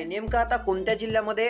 आहे. नेमकं आता कोणत्या जिल्ह्यामध्ये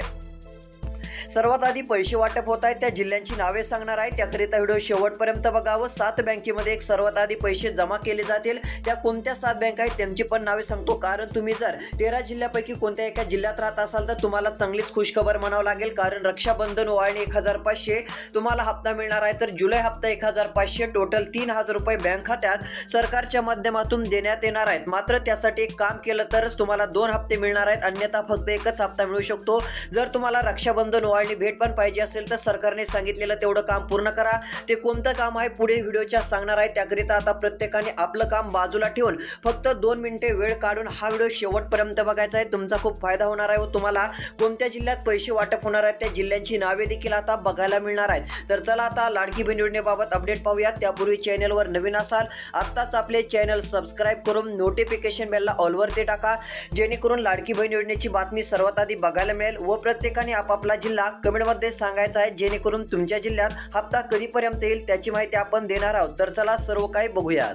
सर्वात आधी पैसे वाटप होत आहेत त्या जिल्ह्यांची नावे सांगणार आहे. त्याकरिता व्हिडिओ शेवटपर्यंत बघावं. सात बँकेमध्ये एक सर्वात आधी पैसे जमा केले जातील. त्या कोणत्या सात बँक आहेत त्यांची पण नावे सांगतो. कारण तुम्ही जर तेरा जिल्ह्यापैकी कोणत्या एका जिल्ह्यात राहत असाल तर तुम्हाला चांगलीच खुशखबर म्हणावं लागेल. कारण रक्षाबंधन ओवाळणी एक हजार पाचशे तुम्हाला हप्ता मिळणार आहे. तर जुलै हप्ता एक हजार पाचशे टोटल तीन हजार रुपये बँक खात्यात सरकारच्या माध्यमातून देण्यात येणार आहेत. मात्र त्यासाठी एक काम केलं तरच तुम्हाला दोन हप्ते मिळणार आहेत. अन्यथा फक्त एकच हप्ता मिळू शकतो. जर तुम्हाला रक्षाबंधन ओवाळणी भेट पण पाहिजे असेल तर सरकारने सांगितलेलं तेवढं काम पूर्ण करा. ते कोणतं काम आहे पुढे व्हिडिओच्या सांगणार आहे. त्याकरिता आता प्रत्येकाने आपलं काम बाजूला ठेवून फक्त दोन मिनिटे वेळ काढून हा व्हिडिओ शेवटपर्यंत बघायचा आहे. तुमचा खूप फायदा होणार आहे व तुम्हाला कोणत्या जिल्ह्यात पैसे वाटप होणार आहेत त्या जिल्ह्यांची नावे देखील आता बघायला मिळणार आहेत. तर चला आता लाडकी बहीण योजनेबाबत अपडेट पाहूयात. त्यापूर्वी चॅनलवर नवीन असाल आत्ताच आपले चॅनल सबस्क्राईब करून नोटिफिकेशन बेलला ऑलवरती टाका. जेणेकरून लाडकी बहीण योजनेची बातमी सर्वात आधी बघायला मिळेल व प्रत्येकाने आपापला जिल्हा कमेंटमध्ये सांगायचं आहे जेणेकरून तुमच्या जिल्ह्यात हप्ता कधीपर्यंत येईल त्याची माहिती आपण देणार आहोत. तर चला सर्व काही बघूयात.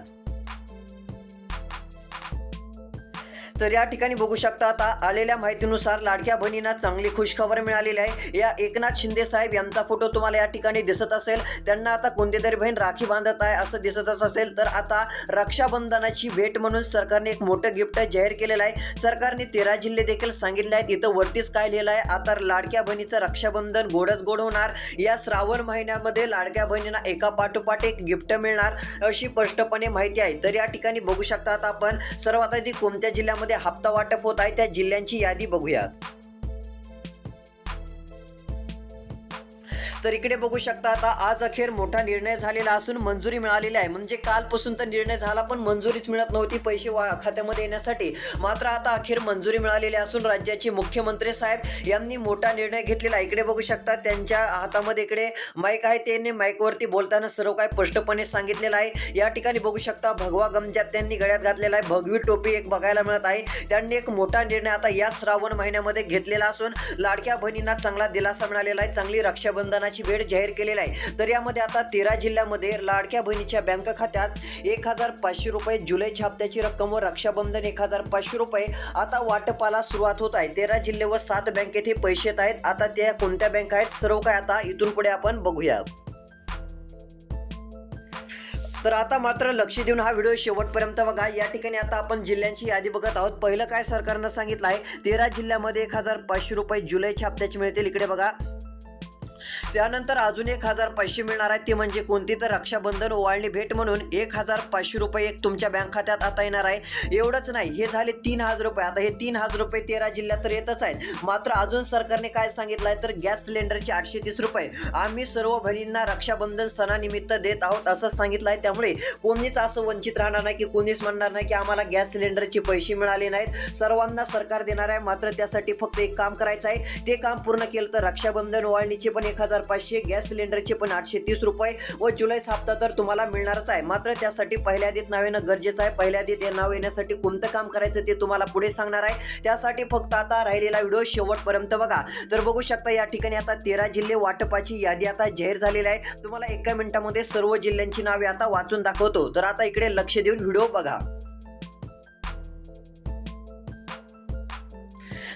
तर या ठिकाणी बघू शकता आता आलेल्या माहितीनुसार लाडक्या बहिणींना चांगली खुशखबर मिळालेली आहे. या एकनाथ शिंदे साहेब यांचा फोटो तुम्हाला या ठिकाणी दिसत असेल. त्यांना आता कोणती तरी बहीण राखी बांधत आहे असं दिसतच असेल. तर आता रक्षाबंधनाची भेट म्हणून सरकारने एक मोठं गिफ्ट जाहीर केलेलं आहे. सरकारने तेरा जिल्हे देखील सांगितले आहेत. इथं वरतीच काय लिहिलं आहे? आता लाडक्या बहिणीचं रक्षाबंधन गोडच गोड होणार. या श्रावण महिन्यामध्ये लाडक्या बहिणींना एका पाठोपाठ एक गिफ्ट मिळणार अशी स्पष्टपणे माहिती आहे. तर या ठिकाणी बघू शकता आपण सर्वात आधी कोणत्या जिल्ह्यामध्ये हप्ता वाटप होत आहे. त्या जिल्ह्यांची यादी बघूयात. तर इकडे बघू शकता आता आज अखेर मोठा निर्णय झालेला असून मंजुरी मिळालेली आहे. म्हणजे कालपासून तर निर्णय झाला पण मंजुरीच मिळत नव्हती पैसे वा खात्यामध्ये येण्यासाठी. मात्र आता अखेर मंजुरी मिळालेली असून राज्याचे मुख्यमंत्री साहेब यांनी मोठा निर्णय घेतलेला आहे. इकडे बघू शकता त्यांच्या हातामध्ये इकडे माईक आहे. त्यांनी माईकवरती बोलताना सर्व काय स्पष्टपणे सांगितलेलं आहे. या ठिकाणी बघू शकता भगवा गमजात त्यांनी गळ्यात घातलेला आहे. भगवी टोपी एक बघायला मिळत आहे. त्यांनी एक मोठा निर्णय आता या श्रावण महिन्यामध्ये घेतलेला असून लाडक्या बहिणींना चांगला दिलासा मिळालेला आहे. चांगली रक्षाबंधनाची वेळ जाहीर केलेला आहे. तर यामध्ये आता तेरा जिल्ह्यामध्ये लाडक्या बहिणीच्या बँक खात्यात एक हजार पाचशे रुपये जुलैच्या हप्त्याची रक्कम व रक्षाबंधन एक हजार पाचशे रुपये आता वाटपाला सुरुवात होत आहे. तेरा जिल्हे व सात बँकेत हे पैसे येत आहेत. आता त्या कोणत्या बँक आहेत? सर्व काय आता इथून पुढे आपण बघूया. तर आता मात्र लक्ष देऊन हा व्हिडिओ शेवटपर्यंत बघा. या ठिकाणी आता आपण जिल्ह्यांची यादी बघत आहोत. पहिलं काय सरकारनं सांगितलं आहे? तेरा जिल्ह्यामध्ये एक हजार पाचशे रुपये जुलैच्या छापत्याची मिळतील. इकडे बघा. त्यानंतर अजून एक हजार पाचशे मिळणार आहेत. ते म्हणजे कोणती? तर रक्षाबंधन ओवाळणी भेट म्हणून एक हजार पाचशे रुपये एक तुमच्या बँक खात्यात आता येणार आहे. एवढंच नाही हे झाले तीन हजार रुपये. आता हे तीन हजार रुपये तेरा जिल्ह्यात तर येतच आहेत. मात्र अजून सरकारने काय सांगितलं आहे तर गॅस सिलेंडरचे आठशे तीस रुपये. आम्ही सर्व बहिणींना रक्षाबंधन सणानिमित्त देत आहोत असं सांगितलं आहे त्यामुळे कोणीच असं वंचित राहणार नाही की कोणीच म्हणणार नाही की आम्हाला गॅस सिलेंडरचे पैसे मिळाले नाहीत. सर्वांना सरकार देणार आहे. मात्र त्यासाठी फक्त एक काम करायचं आहे ते काम पूर्ण केलं तर रक्षाबंधन ओवाळणीचे पण एक एक हजार पाचशे गॅस सिलेंडरचे पण आठशे तीस रुपये व जुलैचा हप्ता तर तुम्हाला मिळणारच आहे. मात्र त्यासाठी पहिल्या आधीत नाव येणं गरजेचं आहे. पहिल्या आधीत हे नाव येण्यासाठी कोणतं काम करायचं ते तुम्हाला पुढे सांगणार आहे. त्यासाठी फक्त आता राहिलेला व्हिडिओ शेवटपर्यंत बघा. तर बघू शकता या ठिकाणी आता तेरा जिल्हे वाटपाची यादी आता जाहीर झालेली आहे. तुम्हाला एका मिनिटामध्ये सर्व जिल्ह्यांची नावे आता वाचून दाखवतो. तर आता इकडे लक्ष देऊन व्हिडिओ बघा.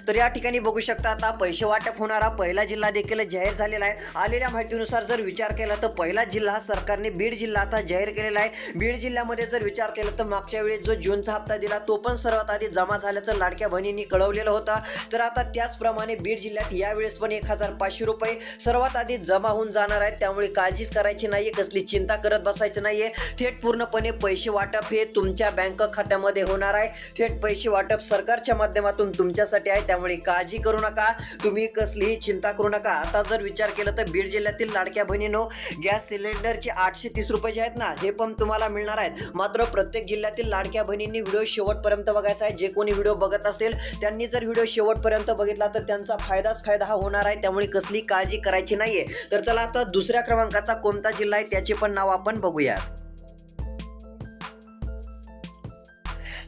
तर या ठिकाणी बघू शकता आता पैसे वाटप होणारा पहिला जिल्हा देखील जाहीर झालेला आहे. आलेल्या माहितीनुसार जर विचार केला तर पहिला जिल्हा हा सरकारने बीड जिल्हा आता जाहीर केलेला आहे. बीड जिल्ह्यामध्ये जर विचार केला तर मागच्या वेळेस जो जूनचा हप्ता दिला तो पण सर्वात आधी जमा झाल्याचं लाडक्या बहिणींनी कळवलेलं होता. तर आता त्याचप्रमाणे बीड जिल्ह्यात यावेळेस पण एक हजार पाचशे रुपये सर्वात आधी जमा होऊन जाणार आहेत. त्यामुळे काळजीच करायची नाहीये कसली चिंता करत बसायचं नाहीये. थेट पूर्णपणे पैसे वाटप हे तुमच्या बँक खात्यामध्ये होणार आहे. थेट पैसे वाटप सरकारच्या माध्यमातून तुमच्यासाठी आहे. त्यामुळे काळजी करू नका. तुम्ही कसलीही चिंता करू नका. आता जर विचार केला तर बीड जिल्ह्यातील लाडक्या बहिणीनो गॅस सिलेंडरचे आठशे तीस रुपये जे आहेत ना हे पण तुम्हाला मिळणार आहेत. मात्र प्रत्येक जिल्ह्यातील लाडक्या बहिणींनी व्हिडिओ शेवटपर्यंत बघायचा आहे. जे कोणी व्हिडिओ बघत असेल त्यांनी जर व्हिडिओ शेवटपर्यंत बघितला तर त्यांचा फायदाच फायदा हा होणार आहे. त्यामुळे कसली काळजी करायची नाहीये. तर चला आता दुसऱ्या क्रमांकाचा कोणता जिल्हा आहे त्याचे पण नाव आपण बघूया.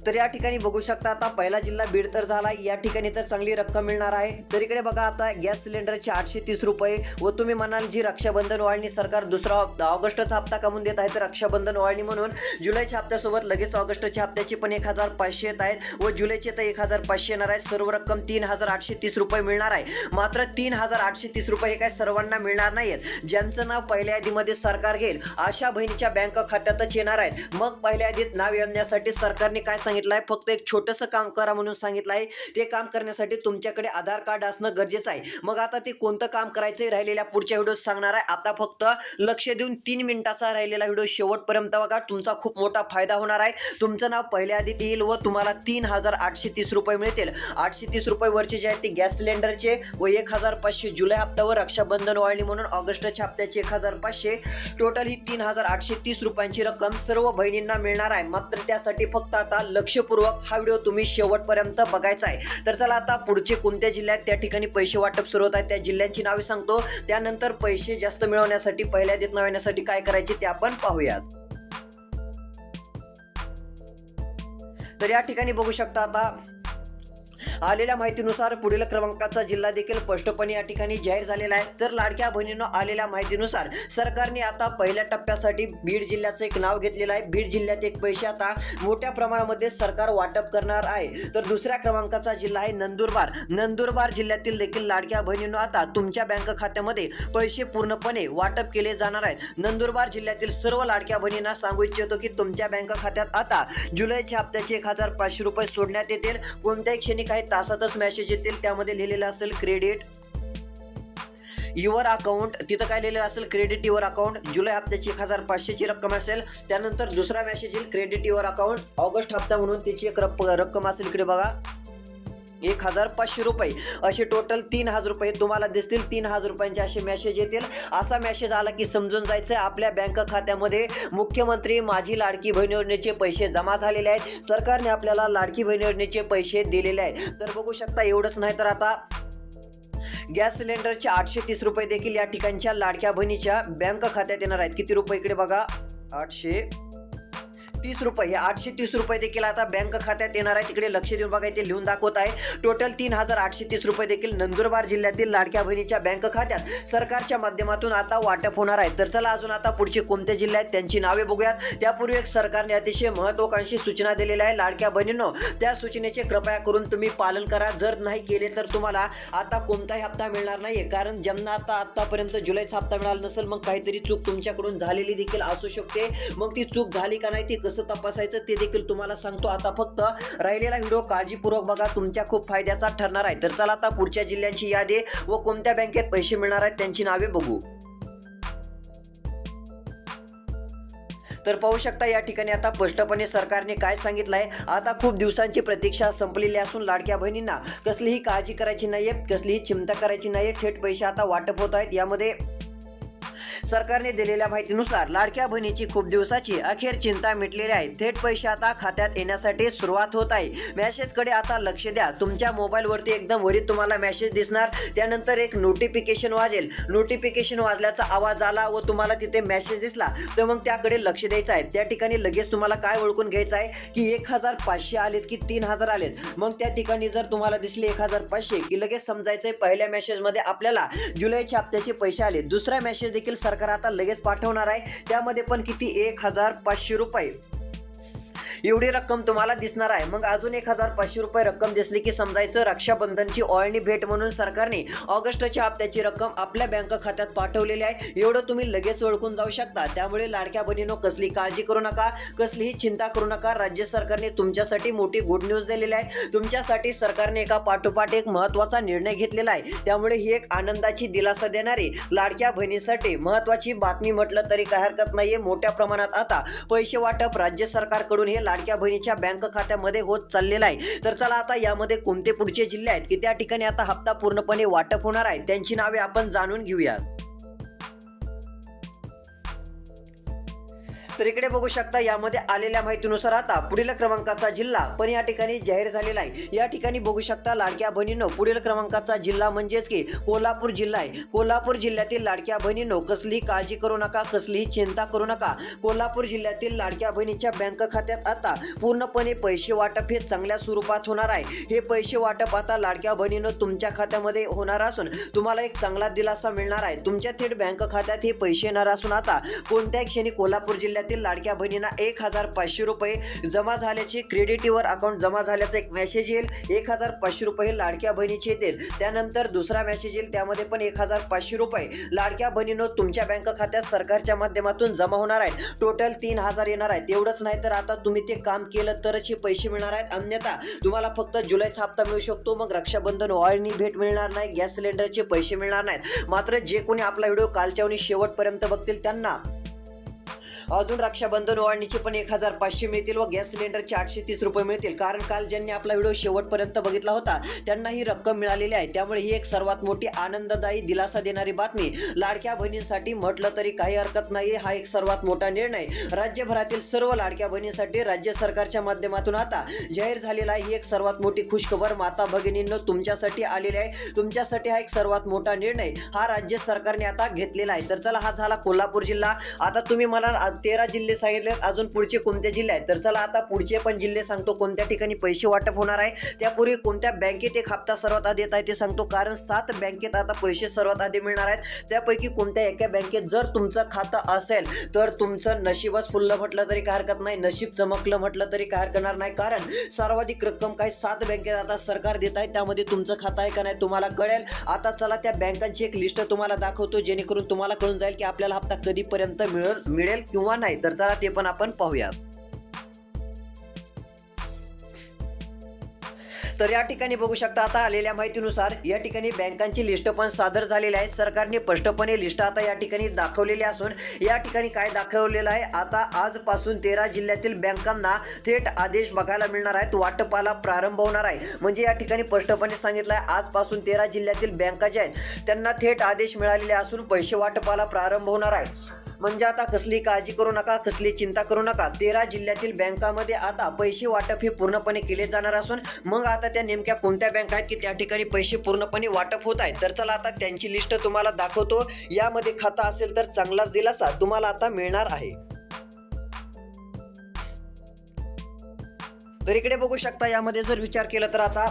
तर या ठिकाणी बघू शकता आता पहिला जिल्हा बीड तर झाला. या ठिकाणी तर चांगली रक्कम मिळणार आहे. तर इकडे बघा आता गॅस सिलेंडरचे आठशे तीस रुपये व तुम्ही म्हणाल जी रक्षाबंधन वाळणी सरकार दुसरा ऑगस्टचा हप्ता कमवून देत आहे तर रक्षाबंधन वाळणी म्हणून जुलैच्या हप्त्यासोबत लगेच ऑगस्टच्या हप्त्याचे पण एक हजार पाचशे येत आहेत व जुलैचे तर एक हजार पाचशे येणार आहेत. सर्व रक्कम तीन हजार आठशे तीस रुपये मिळणार आहे. मात्र तीन हजार आठशे तीस रुपये हे काय सर्वांना मिळणार नाहीत ज्यांचं नाव पहिल्या यादीमध्ये सरकार घेईल अशा बहिणीच्या बँक खात्यातच येणार आहेत. मग पहिल्या यादीत नाव येण्यासाठी सरकारने काय सांगितलं आहे फक्त एक छोटंसं काम करा म्हणून सांगितलं आहे ते काम करण्यासाठी तुमच्याकडे आधार कार्ड असणं गरजेचं आहे. मग आता ते कोणतं काम करायचं राहिलेल्या पुढच्या व्हिडिओत सांगणार आहे. आता फक्त लक्ष देऊन तीन मिनिटाचा राहिलेला व्हिडिओ शेवटपर्यंत बघा. तुमचा खूप मोठा फायदा होणार आहे. तुमचं नाव पहिल्या आधी येईल व तुम्हाला तीन हजार आठशे तीस रुपये मिळतील. आठशे तीस रुपये वरचे जे आहेत ते गॅस सिलेंडरचे व एक हजार पाचशे जुलै हप्त्यावर रक्षाबंधन वाळणी म्हणून ऑगस्टच्या हप्त्याचे एक हजार पाचशे. टोटल ही तीन हजार आठशे तीस रुपयांची रक्कम सर्व बहिणींना मिळणार आहे. मात्र त्यासाठी फक्त आता लक्षपूर्वक हा व्हिडिओ तुम्ही शेवटपर्यंत बघायचा आहे. तर चला आता पुढचे कोणत्या जिल्ह्यात त्या ठिकाणी पैसे वाटप सुरू होत आहेत त्या जिल्ह्यांची नावे सांगतो. त्यानंतर पैसे जास्त मिळवण्यासाठी पहिल्या देत मिळवण्यासाठी काय करायचे ते आपण पाहूयात. तर या ठिकाणी बघू शकता आता आलेल्या माहितीनुसार पुढील क्रमांकाचा जिल्हा देखील स्पष्टपणे या ठिकाणी जाहीर झालेला आहे. तर लाडक्या बहिणीनं आलेल्या माहितीनुसार सरकारने आता पहिल्या टप्प्यासाठी बीड जिल्ह्याचं एक नाव घेतलेलं आहे. बीड जिल्ह्यात एक पैसे आता मोठ्या प्रमाणामध्ये सरकार वाटप करणार आहे. तर दुसऱ्या क्रमांकाचा जिल्हा आहे नंदुरबार. नंदुरबार जिल्ह्यातील देखील लाडक्या बहिणीनं आता तुमच्या बँक खात्यामध्ये पैसे पूर्णपणे वाटप केले जाणार आहेत नंदुरबार जिल्ह्यातील सर्व लाडक्या बहिणींना सांगू इच्छितो की तुमच्या बँक खात्यात आता जुलैच्या हप्त्याचे एक हजार पाचशे रुपये सोडण्यात येतील. कोणत्याही क्षणी काही तासातच मेसेज येतील. त्यामध्ये लिहिलेलं असेल क्रेडिट युअर अकाउंट तिथं काय लिहिलेलं असेल क्रेडिट युअर अकाउंट जुलै हप्त्याची एक हजार पाचशेची रक्कम असेल. त्यानंतर दुसरा मेसेज येईल क्रेडिट युअर अकाउंट ऑगस्ट हप्ता म्हणून त्याची एक रप रक्कम असेल इकडे बघा. एक हजार पाचशे रुपये. असे टोटल तीन हजार रुपये तुम्हाला दिसतील. तीन हजार रुपयांचे असे मेसेज येतील. असा मेसेज आला की समजून जायचं आपल्या बँक खात्यामध्ये मुख्यमंत्री माझी लाडकी बहीण योजनेचे पैसे जमा झालेले आहेत. सरकारने आपल्याला लाडकी बहीण योजनेचे पैसे दिलेले आहेत. तर बघू शकता एवढंच नाही तर आता गॅस सिलेंडरचे आठशे तीस रुपये देखील या ठिकाणच्या लाडक्या बहिणीच्या बँक खात्यात येणार आहेत. किती रुपये इकडे बघा? आठशे तीस रुपये आठशे तीस रुपये देखील आता बँक खात्यात येणार आहे. तिकडे लक्ष देऊन बघा इथे लिहून दाखवत आहे. टोटल तीन हजार आठशे तीस रुपये देखील नंदुरबार जिल्ह्यातील लाडक्या बहिणीच्या बँक खात्यात सरकारच्या माध्यमातून आता वाटप होणार आहे. तर चला अजून आता पुढचे कोणते जिल्हे आहेत त्यांची नावे बघूयात. त्यापूर्वी एक सरकारने अतिशय महत्वाकांक्षी सूचना दिलेल्या आहे लाडक्या बहिणींनो. त्या सूचनेचे कृपया करून तुम्ही पालन करा. जर नाही केले तर तुम्हाला आता कोणताही हप्ता मिळणार नाही कारण ज्यांना आता आतापर्यंत जुलैचा हप्ता मिळाला नसेल मग काहीतरी चूक तुमच्याकडून झालेली देखील असू शकते. मग ती चूक झाली का नाही ती कसं तपासायचं ते देखील तुम्हाला सांगतो. आता फक्त राहिलेला व्हिडिओ काळजीपूर्वक बघा तुमच्या खूप फायद्याचा ठरणार आहे. तर चला आता पुढच्या जिल्ह्यांची यादी व कोणत्या बँकेत पैसे मिळणार आहेत त्यांची नावे बघू. तर पाहू शकता या ठिकाणी आता स्पष्टपणे सरकारने काय सांगितलं आहे आता खूप दिवसांची प्रतीक्षा संपलेली असून लाडक्या बहिणींना कसलीही काळजी करायची नाही आहे कसलीही चिंता करायची नाही आहे थेट पैसे आता वाटप होत आहेत. यामध्ये सरकारने दिलेल्या माहितीनुसार लाडक्या बहिणीची खूप दिवसाची अखेर चिंता मिटलेली आहे. थेट पैसे आता खात्यात येण्यासाठी सुरुवात होत आहे. मेसेजकडे आता लक्ष द्या. तुमच्या मोबाईलवरती एकदम वरीत तुम्हाला मेसेज दिसणार. त्यानंतर एक नोटिफिकेशन वाजेल. नोटिफिकेशन वाजल्याचा आवाज आला व तुम्हाला तिथे मेसेज दिसला. तर मग त्याकडे लक्ष द्यायचं आहे. त्या ठिकाणी लगेच तुम्हाला काय ओळखून घ्यायचं आहे? की एक हजार पाचशे आलेत की तीन हजार आलेत? मग त्या ठिकाणी जर तुम्हाला दिसले एक हजार पाचशे की लगेच समजायचं आहे पहिल्या मेसेजमध्ये आपल्याला जुलैच्या हप्त्याचे पैसे आले दुसरा मेसेज देखील सरकार आता लगेच पाठवणार आहे. त्यामध्ये पण किती? एक हजार पाचशे रुपये. एवढी रक्कम तुम्हाला दिसणार आहे. मग अजून एक हजार पाचशे रुपये रक्कम दिसली की समजायचं रक्षाबंधनची ओळणी भेट म्हणून सरकारने ऑगस्टच्या हप्त्याची रक्कम आपल्या बँक खात्यात पाठवलेली आहे. एवढं तुम्ही लगेच ओळखून जाऊ शकता. त्यामुळे लाडक्या बहिणीनो कसली काळजी करू नका कसलीही चिंता करू नका. राज्य सरकारने तुमच्यासाठी मोठी गुड न्यूज दिलेली आहे. तुमच्यासाठी सरकारने एका पाठोपाठ एक महत्त्वाचा निर्णय घेतलेला आहे. त्यामुळे ही एक आनंदाची दिलासा देणारी लाडक्या बहिणीसाठी महत्वाची बातमी म्हटलं तरी काय हरकत नाहीये. मोठ्या प्रमाणात आता पैसे वाटप राज्य सरकारकडून हे लाडक्या बहिणीच्या बँक खात्यामध्ये होत चाललेलं आहे. तर चला आता यामध्ये कोणते पुढचे जिल्हे आहेत? की त्या ठिकाणी आता हप्ता पूर्णपणे वाटप होणार आहे? त्यांची नावे आपण जाणून घेऊयात. तर इकडे बघू शकता यामध्ये आलेल्या माहितीनुसार आता पुढील क्रमांकाचा जिल्हा पण या ठिकाणी जाहीर झालेला आहे. या ठिकाणी बघू शकता लाडक्या बहिणीनो पुढील क्रमांकाचा जिल्हा म्हणजेच की कोल्हापूर जिल्हा आहे. कोल्हापूर जिल्ह्यातील लाडक्या बहिणीनो कसली काळजी करू नका कसलीही चिंता करू नका. कोल्हापूर जिल्ह्यातील लाडक्या बहिणीच्या बँक खात्यात आता पूर्णपणे पैसे वाटप हे चांगल्या स्वरूपात होणार आहे. हे पैसे वाटप आता लाडक्या बहिणीनं तुमच्या खात्यामध्ये होणार असून तुम्हाला एक चांगला दिलासा मिळणार आहे. तुमच्या थेट बँक खात्यात हे पैसे येणार असून आता कोणत्याही क्षणी कोल्हापूर जिल्ह्यात जिल्ह्यातील लाडक्या बहिणींना एक हजार पाचशे रुपये जमा झाल्याचे क्रेडिटीवर अकाउंट जमा झाल्याचा एक मेसेज येईल. एक हजार पाचशे रुपये लाडक्या बहिणीचे येतील. त्यानंतर दुसरा मेसेज येईल. त्यामध्ये पण एक हजार पाचशे रुपये लाडक्या बहिणीनं तुमच्या बँक खात्यात सरकारच्या माध्यमातून जमा होणार आहेत. टोटल तीन हजार येणार आहेत. एवढंच नाही तर आता तुम्ही ते काम केलं तरच हे पैसे मिळणार आहेत. अन्यथा तुम्हाला फक्त जुलैचा हप्ता मिळू शकतो. मग रक्षाबंधन ऑइलनी भेट मिळणार नाही. गॅस सिलेंडरचे पैसे मिळणार नाहीत. मात्र जे कोणी आपला व्हिडिओ कालच्यावणी शेवटपर्यंत बघतील त्यांना अजून रक्षाबंधन ओवाळणीचे पण एक हजार पाचशे मिळतील व गॅस सिलेंडरचे आठशे तीस रुपये मिळतील. कारण काल ज्यांनी आपला व्हिडिओ शेवटपर्यंत बघितला होता त्यांना ही रक्कम मिळालेली आहे. त्यामुळे ही एक सर्वात मोठी आनंददायी दिलासा देणारी बातमी. लाडक्या बहिणींसाठी म्हटलं तरी काही हरकत नाही हा एक सर्वात मोठा निर्णय. राज्यभरातील सर्व लाडक्या बहिणींसाठी राज्य सरकारच्या माध्यमातून आता जाहीर झालेला आहे. ही एक सर्वात मोठी खुशखबर माता भगिनींनो तुमच्यासाठी आलेली आहे. तुमच्यासाठी हा एक सर्वात मोठा निर्णय. हा राज्य सरकारने आता घेतलेला आहे. तर चला हा झाला कोल्हापूर जिल्हा. आता तुम्ही मला तेरा जिल्हे सांगितले अजून पुढचे कोणते जिल्हे आहेत? तर चला आता पुढचे पण जिल्हे सांगतो कोणत्या ठिकाणी पैसे वाटप होणार आहे? त्यापूर्वी कोणत्या बँकेत एक हप्ता सर्वात आधी येत आहे ते सांगतो कारण सात बँकेत आता पैसे सर्वात आधी मिळणार आहेत. त्यापैकी कोणत्या एका बँकेत जर तुमचं खातं असेल तर तुमचं नशीबच फुललं म्हटलं तरी काय हरकत नाही नशीब चमकलं म्हटलं तरी काय हरकणार नाही कारण सर्वाधिक रक्कम काही सात बँकेत आता सरकार देत आहे त्यामध्ये तुमचं खातं आहे का नाही तुम्हाला कळेल. आता चला त्या बँकांची एक लिस्ट तुम्हाला दाखवतो जेणेकरून तुम्हाला कळून जाईल की आपल्याला हप्ता कधीपर्यंत मिळेल मिळेल किंवा नाही तर चला ते पण आपण पाहूया. तर या ठिकाणी बघू शकता आता आलेल्या माहितीनुसार या ठिकाणी बँकांची लिस्ट पण सादर झालेली आहे. सरकारने स्पष्टपणे लिस्ट आता या ठिकाणी दाखवलेली असून या ठिकाणी काय दाखवलेलं आहे? आता आजपासून तेरा जिल्ह्यातील बँकांना थेट आदेश बघायला मिळणार आहेत. वाटपाला प्रारंभ होणार आहे. म्हणजे या ठिकाणी स्पष्टपणे सांगितलं आहे आजपासून तेरा जिल्ह्यातील बँका ज्या आहेत त्यांना थेट आदेश मिळालेले असून पैसे वाटपाला प्रारंभ होणार आहे. म्हणजे आता कसली काळजी करू नका कसली चिंता करू नका. तेरा जिल्ह्यातील बँकामध्ये आता पैसे वाटप हे पूर्णपणे केले जाणार असून मग आता त्या नेमक्या कोणत्या बँक आहेत की त्या ठिकाणी पैसे पूर्णपणे वाटप होत आहेत? तर चला आता त्यांची लिस्ट तुम्हाला दाखवतो. यामध्ये खाता असेल तर चांगलाच दिलासा तुम्हाला आता मिळणार आहे. तर इकडे बघू शकता यामध्ये जर विचार केला तर आता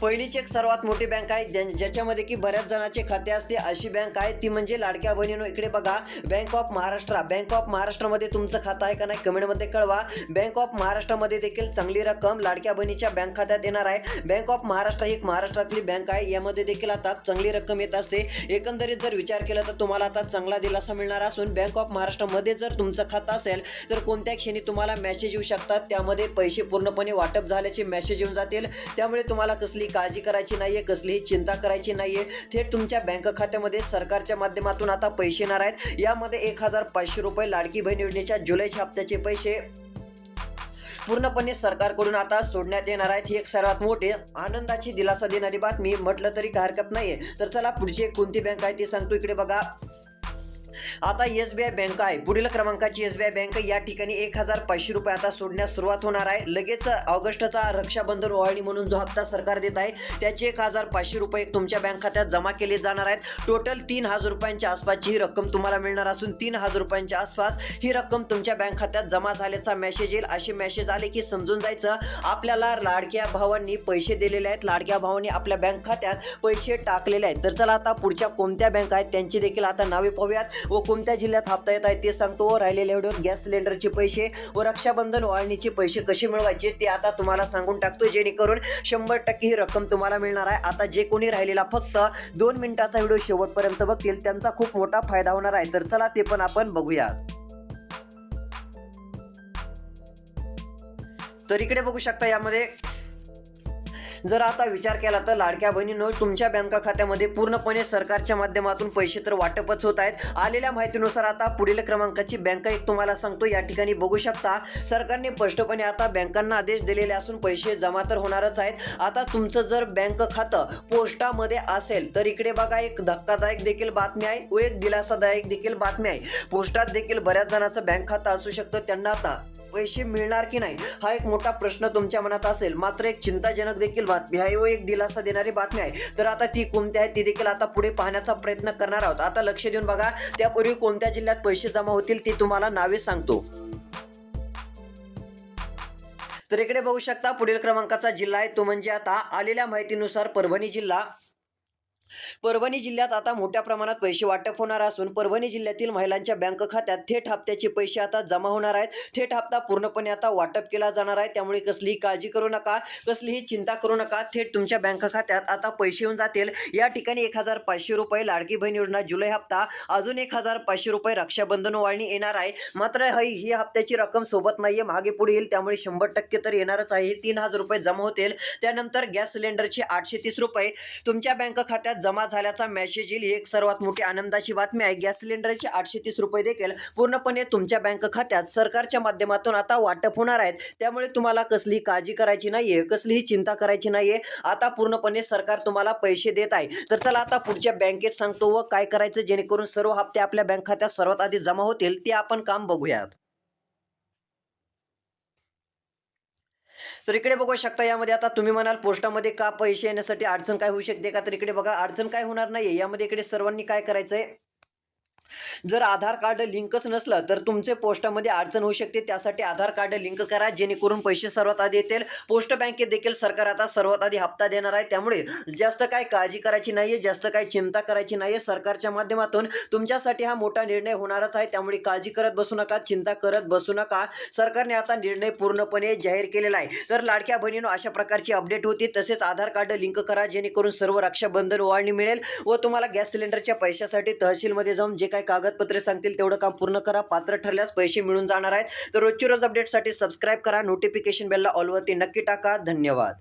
पहिलीची एक सर्वात मोठी बँक आहे ज्या- ज्याच्यामध्ये की बऱ्याच जणांचे खाते असते अशी बँक आहे. ती म्हणजे लाडक्या बहिणीनो इकडे बघा. Bank of Maharashtra bank of महाराष्ट्रामध्ये तुमचं खातं आहे का नाही कमेंटमध्ये कळवा. बँक ऑफ महाराष्ट्रामध्ये देखील चांगली रक्कम लाडक्या बहिणीच्या बँक खात्यात येणार आहे. बँक ऑफ महाराष्ट्र ही एक महाराष्ट्रातली बँक आहे. यामध्ये देखील आता चांगली रक्कम येत असते. एकंदरीत जर विचार केला तर तुम्हाला आता चांगला दिलासा मिळणार असून बँक ऑफ महाराष्ट्रामध्ये जर तुमचं खातं असेल तर कोणत्या क्षणी तुम्हाला मेसेज येऊ शकतात? त्यामध्ये पैसे पूर्णपणे वाटप झाल्याचे मेसेज येऊन जातील. त्यामुळे तुम्हाला कसली काळजी करायची नाहीये कसलीही चिंता करायची नाहीये. थेट तुमच्या बँक खात्यामध्ये सरकारच्या माध्यमातून आता पैसे येणार आहेत. यामध्ये एक हजार पाचशे रुपये लाडकी बहीण योजनेच्या जुलैच्या हप्त्याचे पैसे पूर्णपणे सरकारकडून आता सोडण्यात येणार आहेत. ही एक सर्वात मोठी आनंदाची दिलासा देणारी बातमी म्हटलं तरी हरकत हरकत नाहीये. तर चला पुढची एक कोणती बँक आहे ती सांगतो. इकडे बघा. आता एस बी आय बँक आहे. पुढील क्रमांकाची एस बी आय बँक या ठिकाणी एक हजार पाचशे रुपये आता सोडण्यास सुरुवात होणार आहे. लगेच ऑगस्टचा रक्षाबंधन ओवाळणी म्हणून जो हप्ता सरकार देत आहे त्याचे एक हजार पाचशे रुपये तुमच्या बँक खात्यात जमा केले जाणार आहेत. टोटल तीन हजार रुपयांच्या आसपासची ही रक्कम तुम्हाला मिळणार असून तीन हजार रुपयांच्या आसपास ही रक्कम तुमच्या बँक खात्यात जमा झाल्याचा मेसेज येईल. असे मेसेज आले की समजून जायचं आपल्याला लाडक्या भावांनी पैसे दिलेले आहेत. लाडक्या भावांनी आपल्या बँक खात्यात पैसे टाकलेले आहेत. तर चला आता पुढच्या कोणत्या बँक आहेत त्यांची देखील आता नावे पाहूयात. व कोणत्या जिल्ह्यात हप्ता येत आहे ते सांगतो. व राहिलेल्या व्हिडिओत गॅस सिलेंडरचे पैसे व रक्षाबंधन वाळणीचे पैसे कसे मिळवायचे ते आता तुम्हाला सांगून टाकतो. जेणेकरून शंभर टक्के ही रक्कम तुम्हाला मिळणार आहे. आता जे कोणी राहिलेला फक्त दोन मिनिटाचा व्हिडिओ शेवटपर्यंत बघतील त्यांचा खूप मोठा फायदा होणार आहे. तर चला ते पण आपण बघूया तर इकडे बघू शकता यामध्ये जर आता विचार केला तर लाडक्या बहिणींनो तुमच्या बँक खात्यामध्ये पूर्णपणे सरकारच्या माध्यमातून पैसे तर वाटपच होत आहेत. आलेल्या माहितीनुसार आता पुढील क्रमांकाची बँक एक तुम्हाला सांगतो या ठिकाणी बघू शकता. सरकारने स्पष्टपणे आता बँकांना आदेश दिलेले असून पैसे जमा तर होणारच आहेत. आता तुमचं जर बँक खातं पोस्टामध्ये असेल तर इकडे बघा एक धक्कादायक देखील बातमी आहे व एक दिलासादायक देखील बातमी आहे. पोस्टात देखील बऱ्याच जणांचं बँक खातं असू शकतं त्यांना आता पैसे मिळणार की नाही हा एक मोठा प्रश्न तुमच्या मनात असेल. मात्र एक चिंताजनक देखील बातमी आहे. व एक दिलासा देणारी बातमी आहे. तर आता ती कोणती आहे ती देखील आता पुढे पाहण्याचा प्रयत्न करणार आहोत. आता लक्ष देऊन बघा त्यापूर्वी कोणत्या जिल्ह्यात पैसे जमा होतील ते तुम्हाला नावे सांगतो. तर इकडे बघू शकता पुढील क्रमांकाचा जिल्हा आहे. तो म्हणजे आता आलेल्या माहितीनुसार परभणी जिल्हा. परभणी जिल्ह्यात आता मोठ्या प्रमाणात पैसे वाटप होणार असून परभणी जिल्ह्यातील महिलांच्या बँक खात्यात थेट हप्त्याचे पैसे आता जमा होणार आहेत. थेट हप्ता पूर्णपणे आता वाटप केला जाणार आहे. त्यामुळे कसलीही काळजी करू नका कसलीही चिंता करू नका. थेट तुमच्या बँक खात्यात आता पैसे येऊन जातील. या ठिकाणी एक हजार पाचशे रुपये लाडकी बहीण योजना जुलै हप्ता अजून एक हजार पाचशे रुपये रक्षाबंधन वाळणी येणार आहे. मात्र ही ही हप्त्याची रक्कम सोबत नाहीये मागे पुढे येईल. त्यामुळे शंभर टक्के तर येणारच आहे. तीन हजार रुपये जमा होतील. त्यानंतर गॅस सिलेंडरचे आठशे तीस रुपये. तुमच्या बँक खात्यात जमा झाल्याचा मेसेज येईल. ही एक सर्वात मोठी आनंदाची बातमी आहे. गॅस सिलेंडरचे आठशे तीस रुपये देखील पूर्णपणे तुमच्या बँक खात्यात सरकारच्या माध्यमातून आता वाटप होणार आहेत. त्यामुळे तुम्हाला कसलीही काळजी करायची नाहीये कसलीही चिंता करायची नाहीये. आता पूर्णपणे सरकार तुम्हाला पैसे देत आहे. तर चला आता पुढच्या बँकेत सांगतो व काय करायचं जेणेकरून सर्व हप्ते आपल्या बँक खात्यात सर्वात आधी जमा होतील ते आपण काम बघूयात. तर इकडे बघू शकता यामध्ये आता तुम्ही म्हणाल पोस्टामध्ये का पैसे येण्यासाठी अडचण काय होऊ शकते का? तर इकडे बघा अडचण काय होणार नाही यामध्ये इकडे सर्वांनी काय करायचंय? जर आधार कार्ड लिंकच नसलं तर तुमचे पोस्टामध्ये अडचण होऊ शकते. त्यासाठी आधार कार्ड लिंक करा जेणेकरून पैसे सर्वात आधी येतील. पोस्ट बँकेत देखील सरकार आता सर्वात आधी हप्ता देणार आहे. त्यामुळे जास्त काय काळजी करायची नाही आहे जास्त काय चिंता करायची नाही आहे सरकारच्या माध्यमातून तुमच्यासाठी हा मोठा निर्णय होणारच आहे. त्यामुळे काळजी करत बसू नका चिंता करत बसू नका. सरकारने आता निर्णय पूर्णपणे जाहीर केलेला आहे. तर लाडक्या बहिणीनो अशा प्रकारची अपडेट होती. तसेच आधार कार्ड लिंक करा जेणेकरून सर्व रक्षाबंधन ओवाळणी मिळेल व तुम्हाला गॅस सिलेंडरच्या पैशासाठी तहसीलमध्ये जाऊन जे काय कागदपत्रे सांगतील तेवढं काम पूर्ण करा. पात्र ठरल्यास पैसे मिळून जाणार आहेत. तर रोजची रोज अपडेटसाठी सबस्क्राईब करा. नोटिफिकेशन बेलला ऑलवरती नक्की टाका. धन्यवाद.